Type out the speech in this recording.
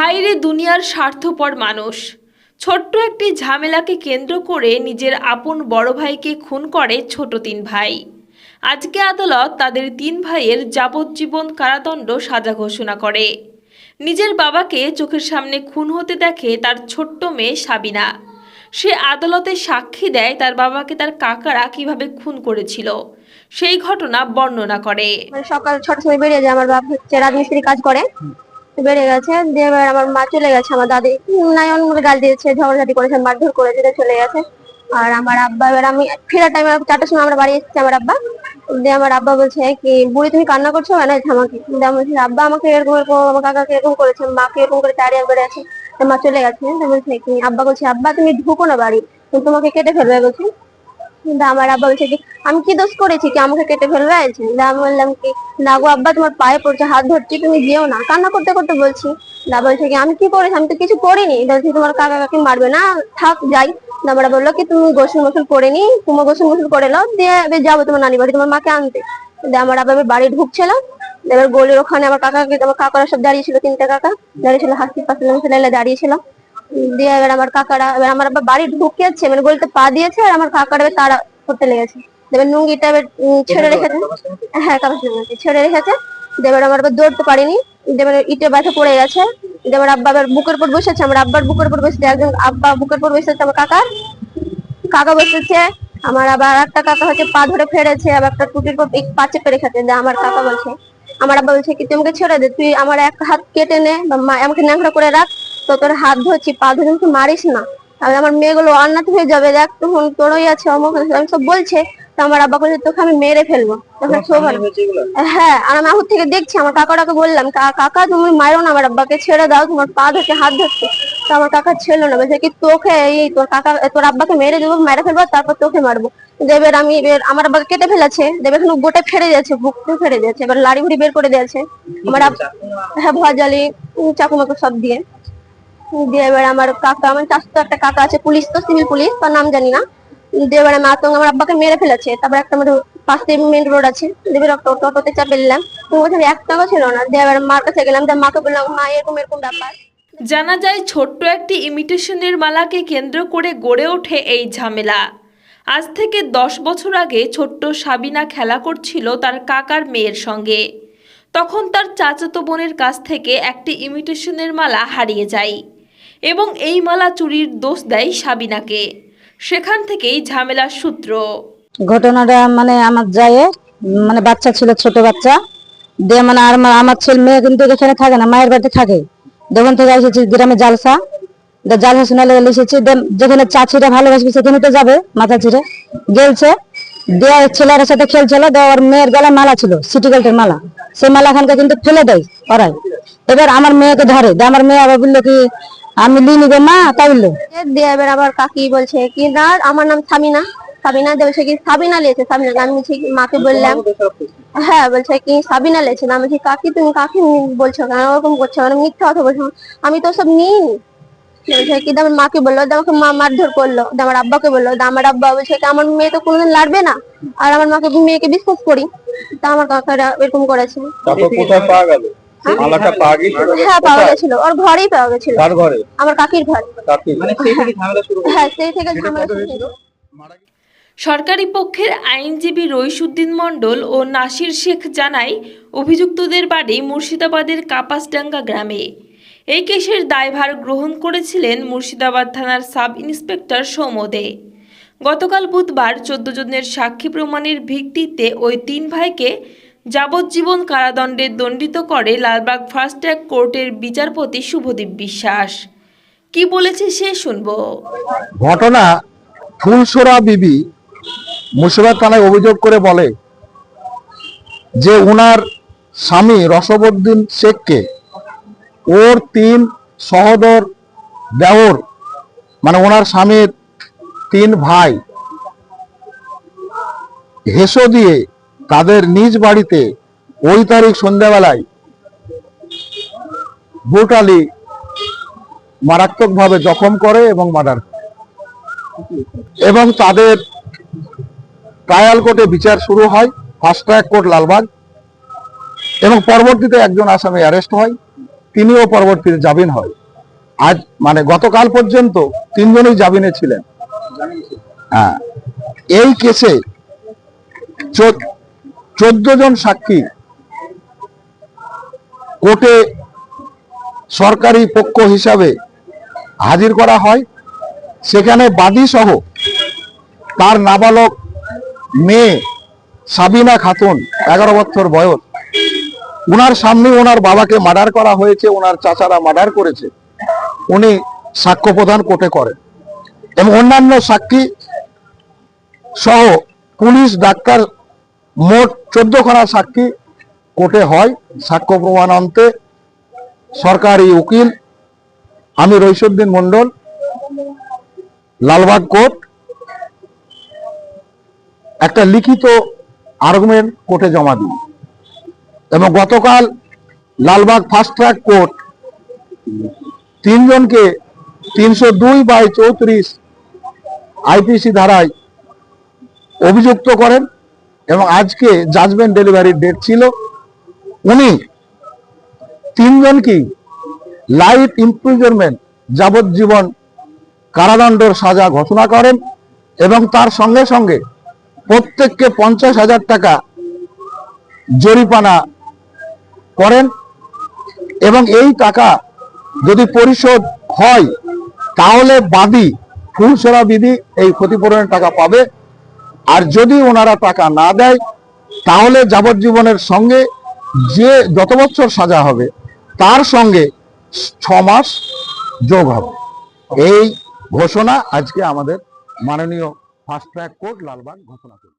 হাইরে দুনিয়ার স্বার্থপর মানুষ। ছোট্ট একটি ঝামেলাকে কেন্দ্র করে নিজের আপন বড় ভাইকে খুন করে ছোট তিন ভাই। আজকে আদালত তাদের তিন ভাইয়ের যাবজ্জীবন কারাদণ্ড সাজা ঘোষণা করে। নিজের বাবাকে চোখের সামনে খুন হতে দেখে তার ছোট্ট মেয়ে সাবিনা। সে আদালতে সাক্ষী দেয় তার বাবাকে তার কাকারা কীভাবে খুন করেছিল। সেই ঘটনা বর্ণনা করে। সকাল ছটার সময় বেরিয়ে যায়, আমার বাপ হচ্ছে রাজমিস্ত্রি কাজ করে। বেরিয়ে গেছে, দিয়ে এবার আমার মা চলে গেছে, আমার দাদি নায়ন গাল দিয়েছে, ঝগড়াঝাটি করেছে, মারধর করেছে চলে গেছে। আর আমার আব্বা, এবার আমি ফেরার টাইমে চারটার সময় আমরা বাড়ি এসেছি আমার আব্বা। দিয়ে আমার আব্বা বলছে কি, বুড়ি তুমি কান্না করছ এই আমাকে আমি বলছি, আব্বা আমাকে এরকম এরকম, আমার কাকাকে এরকম করেছে, মাকে এরকম করে চারিয়ার বেড়ে আছে। মা চলে গেছে। বলছে কি, আব্বা বলছে, আব্বা, তুমি ঢুকো না বাড়ি তোমাকে কেটে ফেলবে। বলছি কিন্তু আমার আব্বা বলছে কি আমি কি দোষ করেছি? কি আমাকে কেটে ফেলবে? আমি বললাম কি, না গো আব্বা, তোমার পায়ে পড়ছে, হাত ধরছি, তুমি যেও না। কান্না করতে করতে বলছি দা বলছে কি, আমি কি করেছি? আমি তো কিছু করিনি। বলছি, তোমার কাকা কাকি মারবে না? থাক, যাই। আমরা বলল কি, তুমি গোসল মোসল করে নি, তোমার গোসল মোসল করে নাও, দিয়ে এবার যাব তোমার নানি বাড়ি, তোমার মাকে আনতে। আমার আব্বা এবার বাড়ি ঢুকছিলাম এবার গলির ওখানে আমার কাকাকে আমার কাকারা সব দাঁড়িয়ে ছিল তিনটে কাকা দাঁড়িয়ে ছিল হাসি পাশে দাঁড়িয়ে ছিল দিয়ে এবার আমার কাকারা, এবার আমার আবার বাড়ি ঢুকিয়েছে মানে গলিতে পা দিয়েছে, আর আমার কাকারা তারা করতে লেগেছে। এবার নুঙ্গিটা এবার ছেড়ে রেখেছে। হ্যাঁ কাপড় ছেড়ে ছেড়ে রেখেছে। দিয়ে আমার আবার দৌড়তে পারিনি। দিয়ে ইটে ব্যথা পড়ে গেছে। এবার আব্বা আবার বুকের উপর বসেছে। আমার আব্বার বুকের উপর বসেছে। একজন আব্বা বুকের উপর বসেছে। আমার কাকার কাকা বসেছে। আমার আবার একটা কাকা হচ্ছে পা ধরে ফেড়েছে। আবার একটা টুটির উপর এই পা চেপে রেখেছে। দিয়ে আমার কাকা বলছে আমার আব্বা বলছে কি আমাকে ছেড়ে দে। তুই আমার এক হাত কেটে নে বা মা- আমাকে ন্যাংরা করে রাখ। তো তোর হাত ধরছি পা ধরে মারিস না। আর আমার মেয়েগুলো অন্নাথ হয়ে যাবে দেখ তখন তোরই আছে অমুক আমি সব বলছে তো আমার আব্বা বলছে তোকে আমি মেরে ফেলব। হ্যাঁ আর আমি আহুর থেকে দেখছি আমার কাকাটাকে বললাম কাকা তুমি মারো না আমার আব্বাকে ছেড়ে দাও তোমার পা ধরছে হাত ধরছে। তো আমার কাকা ছিল না বলছে কি তোকে এই তোর কাকা তোর আব্বাকে মেরে দেবো মেরে ফেলব তারপর তোকে মারবো। দেবের আমি এবার আমার আব্বাকে কেটে ফেলেছে দেবে এখন গোটে ফেড়ে যাচ্ছে বুকতে ফেড়ে যাচ্ছে এবার লাড়ি ভুড়ি বের করে দিয়েছে। আমার হ্যাঁ ভজালি চাকু মাকু সব দিয়ে। দিয়ে এবার আমার কাকা, আমার চাষতো একটা কাকা আছে, পুলিশ তো, সিভিল পুলিশ, তার নাম জানি না। দিয়ে এবার আমার আতঙ্ক, আমার আব্বাকে মেরে ফেলেছে। তারপর একটা আমাদের পাশে মেন রোড আছে দেবে অটো অটোতে চাপে নিলাম ওখানে এক টাকা ছিল না। দিয়ে এবার মার কাছে গেলাম দিয়ে মাকে বললাম, মা, এরকম এরকম ব্যাপার। জানা যায় ছোট্ট একটি ইমিটেশনের মালাকে কেন্দ্র করে গড়ে ওঠে এই ঝামেলা। আজ থেকে দশ বছর আগে ছোট্ট সাবিনা খেলা করছিল তার কাকার মেয়ের সঙ্গে। তখন তার চাচাতো বোনের কাছ থেকে একটি ইমিটেশনের মালা হারিয়ে যায়। এবং এই মালা চুরির দোষ দেয় সাবিনাকে। সেখান থেকেই ঝামেলার সূত্র। ঘটনাটা মানে আমার যায় মানে বাচ্চা ছিল, ছোট বাচ্চা। দিয়ে মানে আর আমার- ছেলে মেয়ে কিন্তু এখানে থাকে না, মায়ের বাড়িতে থাকে। যখন থেকে এসেছি গ্রামে জালসা। জালসা শোনা লেগে এসেছি যেখানে চাচিরা ভালোবাসবে সেখানে তো যাবে মাথা ছিঁড়ে গেলছে, দিয়ে ছেলের সাথে খেলছিল দিয়ে ওর মেয়ের গলায় মালা ছিল, সিটি গোল্ডের মালা। সেই মালা খানকে কিন্তু ফেলে দেয় ওরাই। এবার আমার মেয়েকে ধরে আমার মেয়ে আবার বলল কি আমি লিয়ে নিবো মা তাই বলল দিয়ে এবার আবার কাকি বলছে কি না আমার নাম সাবিনা সাবিনা বলছে কি সাবিনা লেছে সাবিনা আমি বলছি মাকে বললাম। হ্যাঁ বলছে কি সাবিনা না আমি বলছি কাকি তুমি কাকি বলছো কেন ওরকম করছ মানে মিথ্যা কথা বলছো আমি তো সব নিইনি। বলছে কি আমার মাকে বলল আমাকে মা মারধর করল আমার আব্বাকে বলল আমার আব্বা বলছে কি আমার মেয়ে তো কোনোদিন লাড়বে না আর আমার মাকে মেয়েকে বিশ্বাস করি। তা আমার কাকারা এরকম করেছে। কোথায় পাওয়া গেল? মালাটা পাওয়া গেছিল? হ্যাঁ পাওয়া গেছিল। ওর ঘরেই পাওয়া গেছিল। কার ঘরে? আমার কাকির ঘর। কাকি মানে সেই থেকে ঝামেলা শুরু হ্যাঁ সেই থেকে ঝামেলা শুরু হয়েছিল। সরকারি পক্ষের আইনজীবী রইসুদ্দিন মণ্ডল ও নাসির শেখ জানায় অভিযুক্তদের বাড়ি মুর্শিদাবাদের কাপাসডাঙ্গা গ্রামে। এই কেসের দায়ভার গ্রহণ করেছিলেন মুর্শিদাবাদ থানার সাব ইন্সপেক্টর সৌমদে। গতকাল বুধবার চোদ্দ জনের সাক্ষী প্রমাণের ভিত্তিতে ওই তিন ভাইকে যাবজ্জীবন কারাদণ্ডে দণ্ডিত করে লালবাগ ফার্স্ট ট্র্যাক কোর্টের বিচারপতি শুভদীপ বিশ্বাস। কি বলেছে সে শুনব। ঘটনা ফুলসোরা বিবি মুর্শিদাবাদ থানায় অভিযোগ করে বলে যে উনার স্বামী রসবউদ্দিন শেখকে ওর তিন সহদর দেওর মানে ওনার স্বামীর তিন ভাই, হেসো দিয়ে তাদের নিজ বাড়িতে ওই তারিখ সন্ধ্যাবেলায় ব্রুটালি মারাত্মকভাবে জখম করে এবং মার্ডার এবং তাদের ট্রায়াল কোর্টে বিচার শুরু হয়, ফার্স্ট ট্র্যাক কোর্ট লালবাগ, এবং পরবর্তীতে একজন আসামি অ্যারেস্ট হয়, তিনিও পরবর্তীতে জামিন হয়। আজ মানে গতকাল পর্যন্ত তিনজনই জামিনে ছিলেন। হ্যাঁ এই কেসে চোদ্দ জন সাক্ষী কোর্টে সরকারি পক্ষ হিসাবে হাজির করা হয়। সেখানে বাদী সহ তার নাবালক মেয়ে সাবিনা খাতুন, এগারো বছর বয়স। উনার সামনে ওনার বাবাকে মার্ডার করা হয়েছে ওনার চাচারা মার্ডার করেছে। উনি সাক্ষ্য প্রদান কোর্টে করেন। এবং অন্যান্য সাক্ষী সহ পুলিশ, ডাক্তার মোট চোদ্দখানা সাক্ষী কোর্টে হয়, সাক্ষ্য প্রমাণ অন্তে সরকারি উকিল আমি রইসুদ্দিন মন্ডল লালবাগ কোর্ট, একটা লিখিত আর্গুমেন্ট কোর্টে জমা দিই। এবং গতকাল লালবাগ ফাস্ট ট্র্যাক কোর্ট তিনজনকে তিনশো দুই বাই চৌত্রিশ আইপিসি ধারায় অভিযুক্ত করেন। এবং আজকে জাজমেন্ট ডেলিভারির ডেট ছিল উনি তিনজন কি? লাইফ ইমপ্রিজনমেন্ট যাবজ্জীবন কারাদণ্ডের সাজা ঘোষণা করেন এবং তার সঙ্গে সঙ্গে প্রত্যেককে পঞ্চাশ হাজার টাকা জরিপানা করেন এবং এই টাকা যদি পরিশোধ হয়, তাহলে বাদী ফুলসেরা বিধি এই ক্ষতিপূরণের টাকা পাবে। আর যদি ওনারা টাকা না দেয়, তাহলে যাবজ্জীবনের সঙ্গে যে যত বছর সাজা হবে, তার সঙ্গে ছ মাস যোগ হবে। এই ঘোষণা আজকে আমাদের মাননীয় ফাস্ট ট্র্যাক কোর্ট লালবাগ ঘোষণা করল